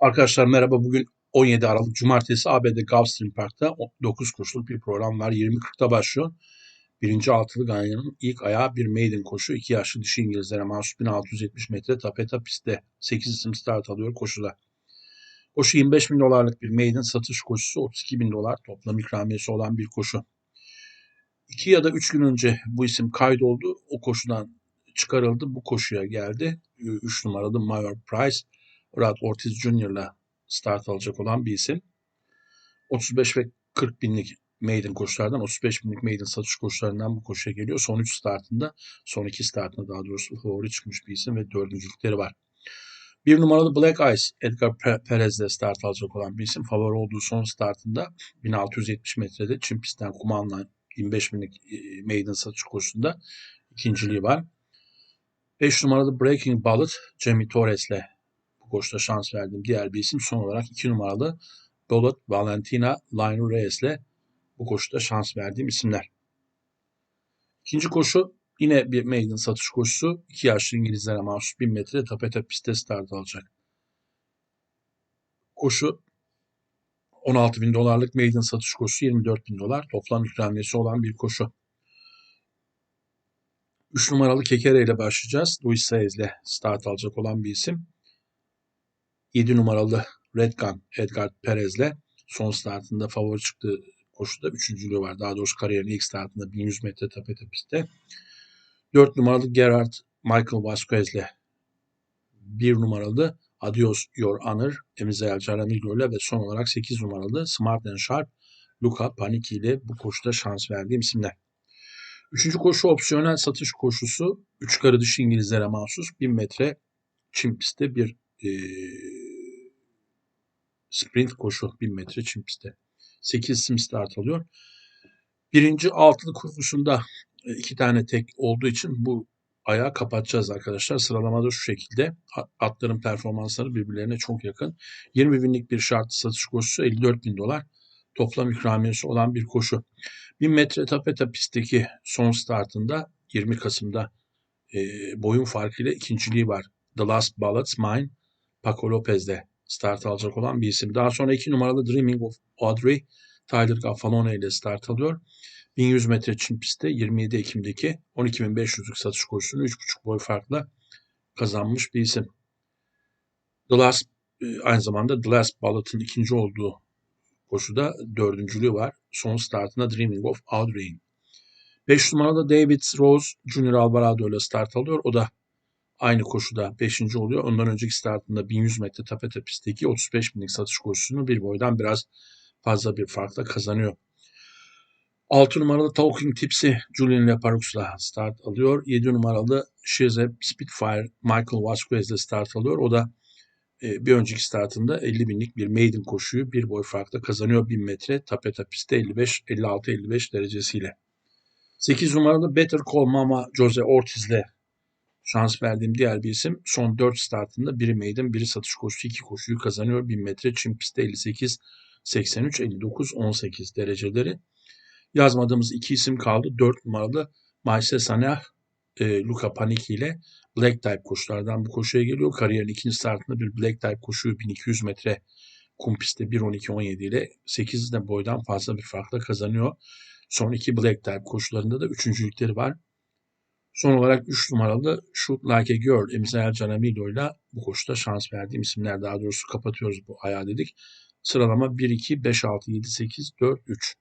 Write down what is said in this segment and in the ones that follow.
Arkadaşlar merhaba. Bugün 17 Aralık Cumartesi ABD Gulfstream Park'ta 9 koşuluk bir program var. 20.40'da başlıyor. Birinci altılı Ganyan'ın ilk ayağı bir maiden koşu. iki yaşlı dişi İngilizlere mahsus 1670 metre tapeta pistte 8 isim start alıyor koşuda. Koşu 25 bin dolarlık bir maiden satış koşusu 32 bin dolar toplam ikramiyesi olan bir koşu. 2 ya da 3 gün önce bu isim kaydoldu. O koşudan çıkarıldı. Bu koşuya geldi. 3 numaralı Mayor Price. Rod Ortiz Jr.'la start alacak olan bir isim. 35 ve 40 binlik maiden koşulardan 35 binlik maiden satış koşularından bu koşuya geliyor. Son 3 startında, son 2 startında daha doğrusu favori çıkmış bir isim ve dördüncülükleri var. Bir numaralı Black Ice Edgar Perez'le start alacak olan bir isim. Favori olduğu son startında 1670 metrede çim pistten kuma alınan 25 binlik e, maiden satış koşusunda ikinciliği var. 5 numaralı Breaking Bullet Jamie Torres'le bu koşuda şans verdiğim diğer bir isim. Son olarak 2 numaralı Bullet Valentina Lionel Reyes'le bu koşuda şans verdiğim isimler. İkinci koşu yine bir maiden satış koşusu. 2 yaşlı İngilizlere mahsus 1000 metre tapete pistte start alacak. Koşu 16 bin dolarlık maiden satış koşusu 24 bin dolar toplam ikramiyesi olan bir koşu. 3 numaralı Kekere ile başlayacağız. Luis Saez ile start alacak olan bir isim. 7 numaralı Red Gun Edgar Perez ile son startında favori çıktığı koşuda üçüncülüğü var. Daha doğrusu kariyerin ilk startında 1100 metre tapete pistte. 4 numaralı Gerard Michael Vasquez ile 1 numaralı Adios Your Honor Emizel Caramillo ile ve son olarak 8 numaralı Smart and Sharp Luca Panicki ile bu koşuda şans verdiğim isimler. Üçüncü koşu opsiyonel satış koşusu. Üç karı dışı İngilizlere mahsus 1000 metre çim pistte bir e, sprint koşu 1000 metre çim pistte. 8 isim start alıyor. Birinci altılı kurgusunda iki tane tek olduğu için bu ayağı kapatacağız arkadaşlar. Sıralamada şu şekilde. Atların performansları birbirlerine çok yakın. 20 binlik bir şartlı satış koşusu 54 bin dolar. Toplam ikramiyesi olan bir koşu. 1000 metre tapeta pistteki son startında 20 Kasım'da e, boyun farkıyla ikinciliği var. The Last Ballots Mine Paco Lopez'de start alacak olan bir isim. Daha sonra 2 numaralı Dreaming of Audrey Tyler Gaffalone ile start alıyor. 1100 metre çim pistte 27 Ekim'deki 12.500'lük satış koşusunu 3.5 boy farkla kazanmış bir isim. The Last e, aynı zamanda The Last Ballot'ın ikinci olduğu koşuda dördüncülüğü var. Son startında Dreaming of Audrey'in. 5 numarada David Rose Junior Alvarado ile start alıyor. O da aynı koşuda 5. oluyor. Ondan önceki startında 1100 metre tapete pistteki 35 binlik satış koşusunu bir boydan biraz fazla bir farkla kazanıyor. 6 numaralı Talking Tipsy Julian Leparox'la start alıyor. 7 numaralı She's Spitfire Michael Vasquez ile start alıyor. O da e, bir önceki startında 50 binlik bir maiden koşuyu bir boy farkla kazanıyor 1000 metre tapeta pistte 55 56 55 derecesiyle. 8 numaralı Better Call Mama Jose Ortiz ile şans verdiğim diğer bir isim. Son 4 startında biri maiden, biri satış koşusu, iki koşuyu kazanıyor. 1000 metre çim pistte 58, 83, 59, 18 dereceleri. Yazmadığımız iki isim kaldı. 4 numaralı Maise Sanah, e, Luca Panicki ile Black Type koşulardan bu koşuya geliyor. Kariyerin ikinci startında bir Black Type koşuyu 1200 metre kum pistte 1.12.17 ile 8 de boydan fazla bir farkla kazanıyor. Son iki Black Type koşularında da üçüncülükleri var. Son olarak 3 numaralı Shoot Like a Girl Emzel Canamilo ile bu koşuda şans verdiğim isimler daha doğrusu kapatıyoruz bu ayağı dedik. Sıralama 1, 2, 5, 6, 7, 8, 4, 3.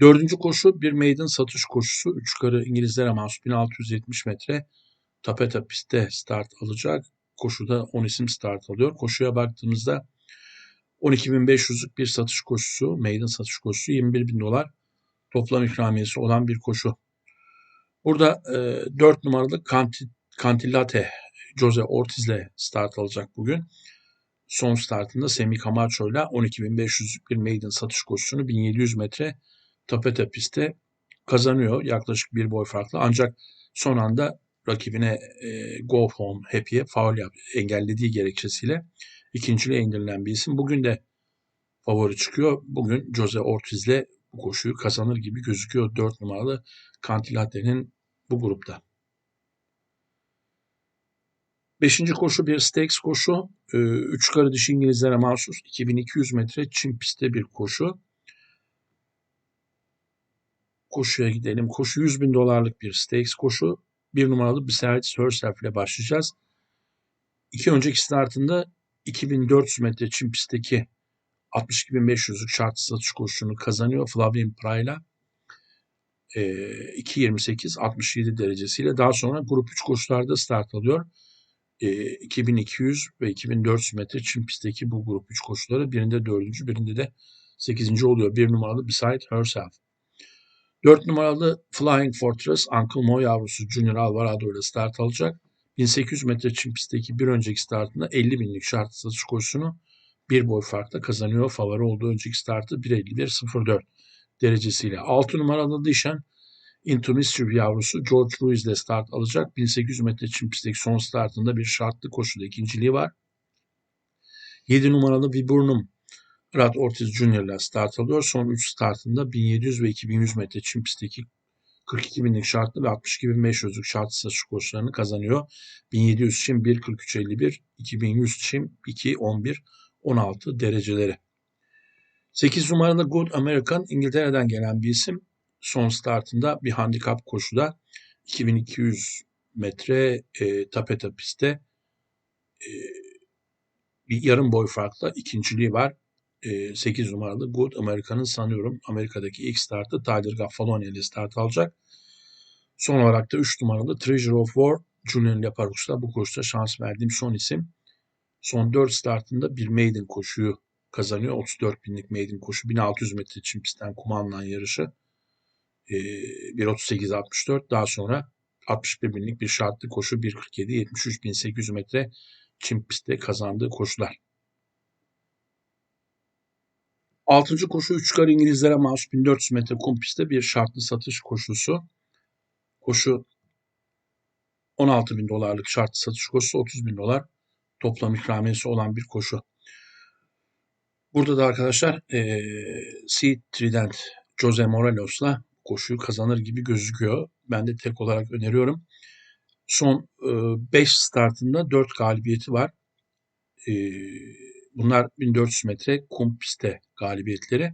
Dördüncü koşu bir maiden satış koşusu. Üç karı İngilizlere mahsus 1670 metre tapeta pistte start alacak. Koşuda 10 isim start alıyor. Koşuya baktığımızda 12.500'lük bir satış koşusu, maiden satış koşusu 21 bin dolar toplam ikramiyesi olan bir koşu. Burada e, 4 numaralı Cantillate Jose Ortiz ile start alacak bugün. Son startında Semi Camacho ile 12.500'lük bir maiden satış koşusunu 1700 metre tapete pistte kazanıyor yaklaşık bir boy farklı. Ancak son anda rakibine e, go home happy'e faul yap, engellediği gerekçesiyle ikinciliğe indirilen bir isim. Bugün de favori çıkıyor. Bugün Jose Ortiz'le bu koşuyu kazanır gibi gözüküyor 4 numaralı Cantilate'nin bu grupta. Beşinci koşu bir stakes koşu. Ee, üç karı dişi İngilizlere mahsus 2200 metre çim pistte bir koşu. Koşuya gidelim. Koşu 100 bin dolarlık bir stakes koşu. Bir numaralı Besides Herself ile başlayacağız. İki önceki startında 2400 metre çim pistteki 62.500'lük şart satış koşusunu kazanıyor Flavien Prayla. E, 2.28-67 derecesiyle. Daha sonra grup 3 koşularda start alıyor. E, 2200 ve 2400 metre çim pistteki bu grup 3 koşuları birinde 4. birinde de 8. oluyor. Bir numaralı Beside Herself. 4 numaralı Flying Fortress Uncle Mo yavrusu Junior Alvarado ile start alacak. 1800 metre çim pistteki bir önceki startında 50 binlik şart satış koşusunu bir boy farkla kazanıyor. Favori olduğu önceki startı 1.51.04 derecesiyle. 6 numaralı Dişen Into Mischief yavrusu George Lewis ile start alacak. 1800 metre çim pistteki son startında bir şartlı koşuda ikinciliği var. 7 numaralı Viburnum Rad Ortiz Jr. ile start alıyor. Son 3 startında 1700 ve 2100 metre çim pistteki 42 binlik şartlı ve 62.500'lük şartlı satış koşularını kazanıyor. 1700 çim 1.43.51, 2100 çim 2.11, 16 dereceleri. 8 numaralı Good American İngiltere'den gelen bir isim. Son startında bir handikap koşuda 2200 metre e, tapeta pistte e, bir yarım boy farkla ikinciliği var. E, 8 numaralı Good American'ın sanıyorum Amerika'daki ilk startı Tyler Gaffalone ile start alacak. Son olarak da 3 numaralı Treasure of War Julian Leparous'la bu koşuda şans verdiğim son isim. Son 4 startında bir maiden koşuyu kazanıyor. 34 binlik maiden koşu. 1600 metre çim pistten kuma yarışı. E, 1.38.64 daha sonra 61 binlik bir şartlı koşu 1.47 73.800 metre çim pistte kazandığı koşular. Altıncı koşu 3 kar İngilizlere mahsus 1400 metre kum pistte bir şartlı satış koşusu. Koşu 16 bin dolarlık şartlı satış koşusu 30 bin dolar toplam ikramiyesi olan bir koşu. Burada da arkadaşlar e, C Trident Jose Morelos'la koşuyu kazanır gibi gözüküyor. Ben de tek olarak öneriyorum. Son 5 e, startında 4 galibiyeti var. E, bunlar 1400 metre kum pistte galibiyetleri.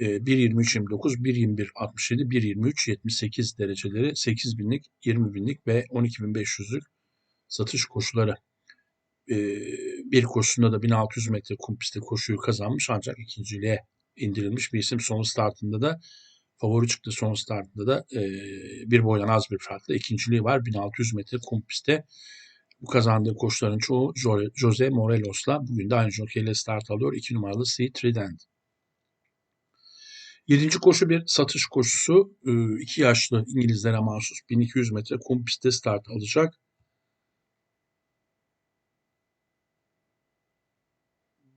1.23.29, 1.21.67, 1.23.78 dereceleri 8 binlik, 20 binlik ve 12.500'lük satış koşuları bir koşusunda da 1600 metre kum pistte koşuyu kazanmış ancak ikinciliğe indirilmiş bir isim. Son startında da favori çıktı son startında da bir boydan az bir farkla ikinciliği var. 1600 metre kum pistte bu kazandığı koşuların çoğu Jose Morelos'la bugün de aynı jokeyle start alıyor. 2 numaralı C Trident. Yedinci koşu bir satış koşusu. iki yaşlı İngilizlere mahsus 1200 metre kum pistte start alacak.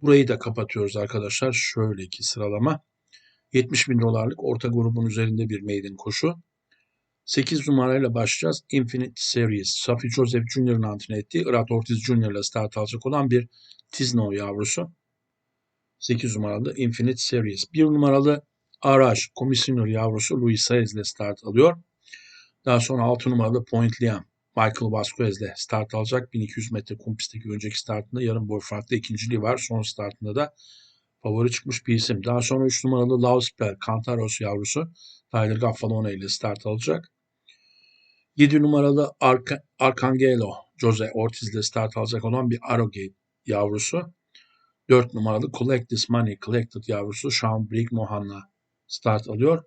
Burayı da kapatıyoruz arkadaşlar. Şöyle ki sıralama. 70 bin dolarlık orta grubun üzerinde bir maiden koşu. 8 numarayla başlayacağız. Infinite Series. Safi Joseph Jr.'ın antrenör ettiği Irat Ortiz ile start alacak olan bir Tizno yavrusu. 8 numaralı Infinite Series. 1 numaralı Araş Commissioner yavrusu Luis Saez ile start alıyor. Daha sonra 6 numaralı Point Liam Michael Vasquez ile start alacak. 1200 metre kum pistteki önceki startında yarım boy farklı ikinciliği var. Son startında da favori çıkmış bir isim. Daha sonra 3 numaralı Lauspel Cantaros yavrusu Tyler Gaffalone ile start alacak. 7 numaralı Arca Arcangelo Jose Ortiz ile start alacak olan bir Arrogate yavrusu. 4 numaralı Collect This Money Collected yavrusu Sean Brigg Mohan'la start alıyor.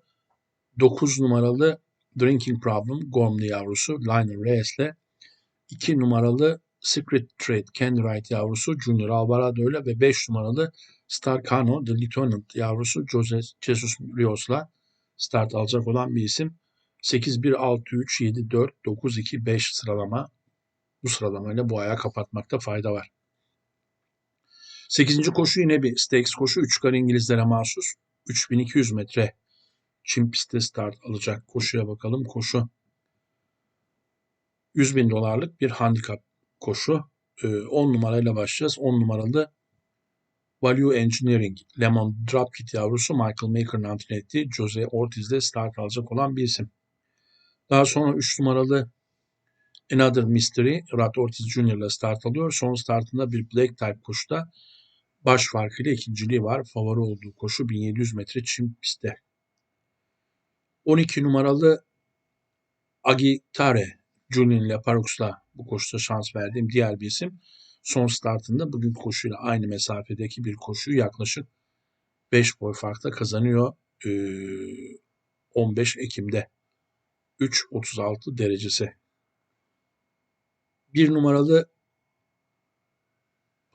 9 numaralı Drinking Problem Gormley yavrusu Lionel Reyes ile 2 numaralı Secret Trade Candy Wright yavrusu Junior Alvarado ile ve 5 numaralı Star Cano The Lieutenant yavrusu Jose Jesus Rios'la start alacak olan bir isim. 8-1-6-3-7-4-9-2-5 sıralama. Bu sıralamayla bu ayağı kapatmakta fayda var. 8. koşu yine bir stakes koşu. 3 kar İngilizlere mahsus. 3200 metre Çin pistte start alacak koşuya bakalım. Koşu 100 bin dolarlık bir handikap koşu. 10 ee, numarayla başlayacağız. 10 numaralı Value Engineering Lemon Dropkit yavrusu Michael Maker'ın antrenör ettiği Jose Ortiz ile start alacak olan bir isim. Daha sonra 3 numaralı Another Mystery Rad Ortiz Jr. ile start alıyor. Son startında bir Black Type koşuda baş farkıyla ikinciliği var. Favori olduğu koşu 1700 metre çim pistte. 12 numaralı Agitare Julian Leparox'la bu koşuda şans verdiğim diğer bir isim. Son startında bugün koşuyla aynı mesafedeki bir koşuyu yaklaşık 5 boy farkla kazanıyor. Ee, 15 Ekim'de 3.36 derecesi. Bir numaralı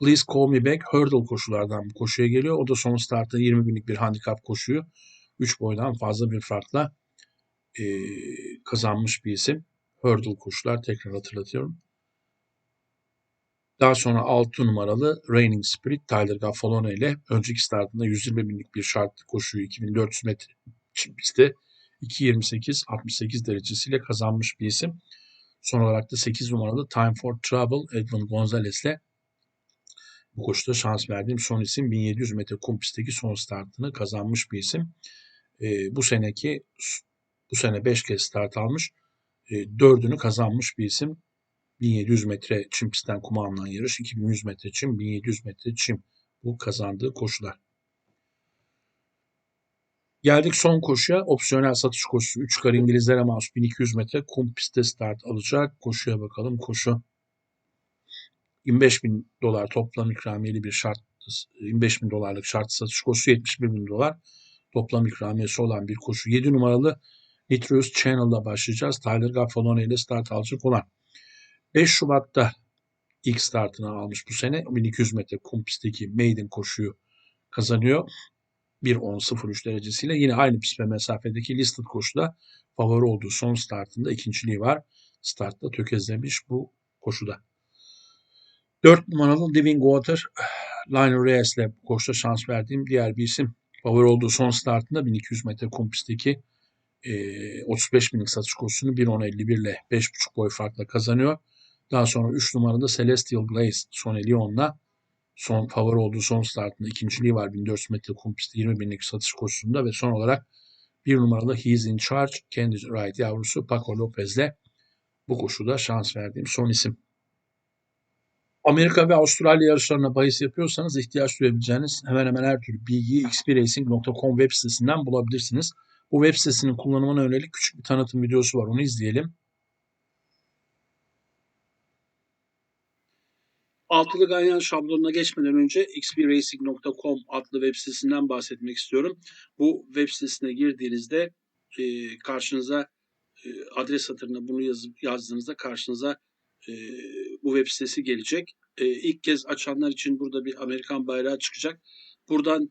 Please Call Me Back Hurdle koşulardan bu koşuya geliyor. O da son startta 20 binlik bir handikap koşuyu 3 boydan fazla bir farkla e, kazanmış bir isim. Hurdle koşular tekrar hatırlatıyorum. Daha sonra 6 numaralı Raining Spirit Tyler Gaffalone ile önceki startında 120 binlik bir şartlı koşuyu 2400 metre pistte 2.28-68 derecesiyle kazanmış bir isim. Son olarak da 8 numaralı Time for Trouble Edwin Gonzalez ile bu koşuda şans verdiğim son isim 1700 metre kum pistteki son startını kazanmış bir isim. E, bu seneki bu sene 5 kez start almış. E, 4'ünü kazanmış bir isim. 1700 metre çim pistten kuma alınan yarış, 2100 metre çim, 1700 metre çim. Bu kazandığı koşular. Geldik son koşuya. Opsiyonel satış koşusu. 3 kar İngilizlere mahsus 1200 metre kum pistte start alacak. Koşuya bakalım. Koşu 25 bin dolar toplam ikramiyeli bir şart 25 bin dolarlık şart satış koşusu 71 bin dolar toplam ikramiyesi olan bir koşu. 7 numaralı Nitrous Channel'da başlayacağız. Tyler Gaffalone ile start alacak olan. 5 Şubat'ta ilk startını almış bu sene. 1200 metre kum pistteki maiden koşuyu kazanıyor. 1.10.03 derecesiyle yine aynı pist ve mesafedeki listed koşuda favori olduğu son startında ikinciliği var. Startta tökezlemiş bu koşuda. 4 numaralı Living Water Lionel Reyes ile koşta şans verdiğim diğer bir isim. Favori olduğu son startında 1200 metre kum pistteki e, 35 binlik satış koşusunu 1.10.51 ile 5.5 boy farkla kazanıyor. Daha sonra 3 numaralı Celestial Glaze Son Leon'la son favori olduğu son startında ikinciliği var 1400 metre kum pisti 20 binlik satış koşusunda ve son olarak bir numaralı He's in Charge kendi right yavrusu Paco Lopez'le bu koşuda şans verdiğim son isim. Amerika ve Avustralya yarışlarına bahis yapıyorsanız ihtiyaç duyabileceğiniz hemen hemen her türlü bilgiyi xpracing.com web sitesinden bulabilirsiniz. Bu web sitesinin kullanımına yönelik küçük bir tanıtım videosu var. Onu izleyelim. Altılı ganyan şablonuna geçmeden önce xpracing.com adlı web sitesinden bahsetmek istiyorum. Bu web sitesine girdiğinizde e, karşınıza e, adres satırına bunu yazıp yazdığınızda karşınıza e, bu web sitesi gelecek. E, ilk kez açanlar için burada bir Amerikan bayrağı çıkacak. Buradan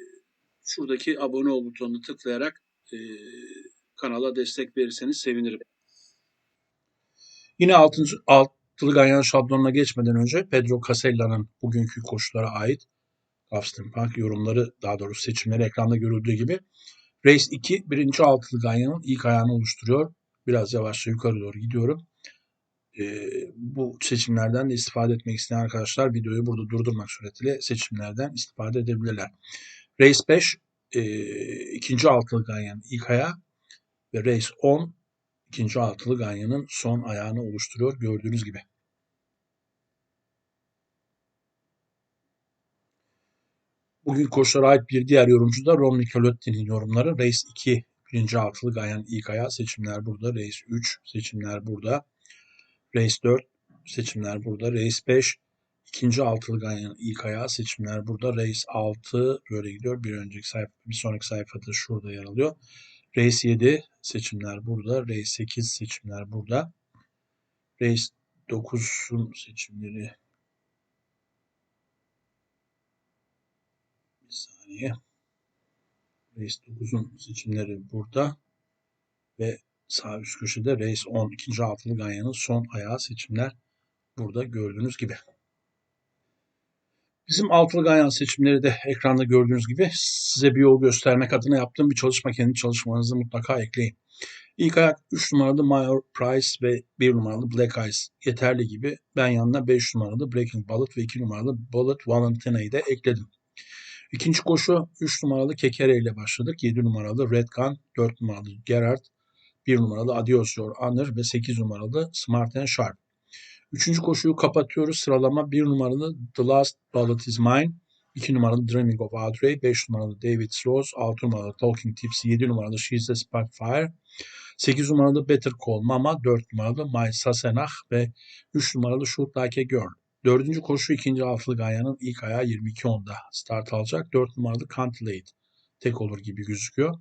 şuradaki abone ol butonunu tıklayarak e, kanala destek verirseniz sevinirim. Yine 6. altılı ganyan şablonuna geçmeden önce Pedro Casella'nın bugünkü koşulara ait Gulfstream Park yorumları daha doğrusu seçimleri ekranda görüldüğü gibi Race 2 birinci altılı ganyanın ilk ayağını oluşturuyor. Biraz yavaşça yukarı doğru gidiyorum. Ee, bu seçimlerden de istifade etmek isteyen arkadaşlar videoyu burada durdurmak suretiyle seçimlerden istifade edebilirler. Race 5 e, ikinci altılı ganyanın ilk ayağı ve Race 10 ikinci altılı ganyanın son ayağını oluşturuyor gördüğünüz gibi. Bugün koşulara ait bir diğer yorumcu da Ron Nicolotti'nin yorumları. Race 2 birinci altılı ganyanın ilk ayağı seçimler burada. Race 3 seçimler burada. Race 4 seçimler burada. Race 5 ikinci altılı ganyanın ilk ayağı seçimler burada. Race 6 böyle gidiyor. Bir önceki sayfa, bir sonraki sayfada şurada yer alıyor. Race 7 seçimler burada. Race 8 seçimler burada. Race 9'un seçimleri bir saniye. Race 9'un seçimleri burada ve sağ üst köşede Race 10 ikinci altılı ganyanın son ayağı seçimler burada gördüğünüz gibi. Bizim altılı ganyan seçimleri de ekranda gördüğünüz gibi size bir yol göstermek adına yaptığım bir çalışma kendi çalışmanızı mutlaka ekleyin. İlk ayak 3 numaralı Mayor Price ve 1 numaralı Black Eyes yeterli gibi. Ben yanına 5 numaralı Breaking Bullet ve 2 numaralı Bullet Valentina'yı da ekledim. İkinci koşu 3 numaralı Kekere ile başladık. 7 numaralı Red Gun, 4 numaralı Gerard, 1 numaralı Adios Your Honor ve 8 numaralı Smart and Sharp. Üçüncü koşuyu kapatıyoruz. Sıralama 1 numaralı The Last Bullet Is Mine, 2 numaralı Dreaming of Audrey, 5 numaralı David Rose, 6 numaralı Talking Tips, 7 numaralı She's a Spitfire, 8 numaralı Better Call Mama, 4 numaralı My Sasenah ve 3 numaralı Shoot Like a Girl. Dördüncü koşu ikinci altılı ganyanın ilk ayağı 22.10'da start alacak. 4 numaralı Can't Late tek olur gibi gözüküyor.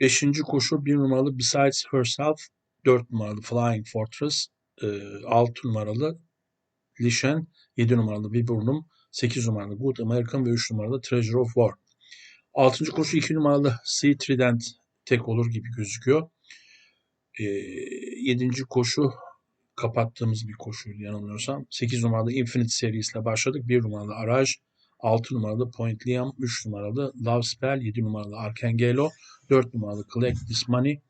Beşinci koşu bir numaralı Besides Herself, 4 numaralı Flying Fortress, 6 numaralı Lishen, 7 numaralı Viburnum, 8 numaralı Good American ve 3 numaralı Treasure of War. Altıncı koşu 2 numaralı Sea Trident tek olur gibi gözüküyor. E, koşu kapattığımız bir koşuydu yanılmıyorsam. 8 numaralı Infinite serisiyle başladık. 1 numaralı Araj, 6 numaralı Point Liam, 3 numaralı Love Spell, 7 numaralı Arcangelo, 4 numaralı Collect This Money,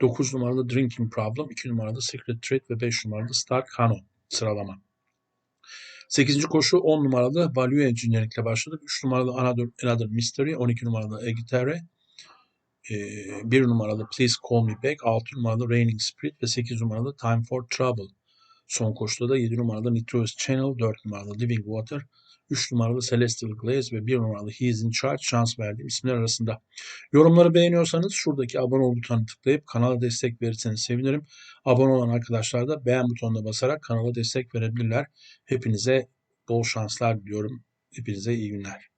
9 numaralı Drinking Problem, 2 numaralı Secret Trade ve 5 numaralı Stark Hano sıralama. 8. koşu 10 numaralı Value Engineering ile başladık. 3 numaralı Another, Another Mystery, 12 numaralı Egitere, 1 numaralı Please Call Me Back, 6 numaralı Raining Spirit ve 8 numaralı Time for Trouble. Son koşuda da 7 numaralı Nitrous Channel, 4 numaralı Living Water, 3 numaralı Celestial Glaze ve 1 numaralı He is in Charge şans verdiğim isimler arasında. Yorumları beğeniyorsanız şuradaki abone ol butonuna tıklayıp kanala destek verirseniz sevinirim. Abone olan arkadaşlar da beğen butonuna basarak kanala destek verebilirler. Hepinize bol şanslar diliyorum. Hepinize iyi günler.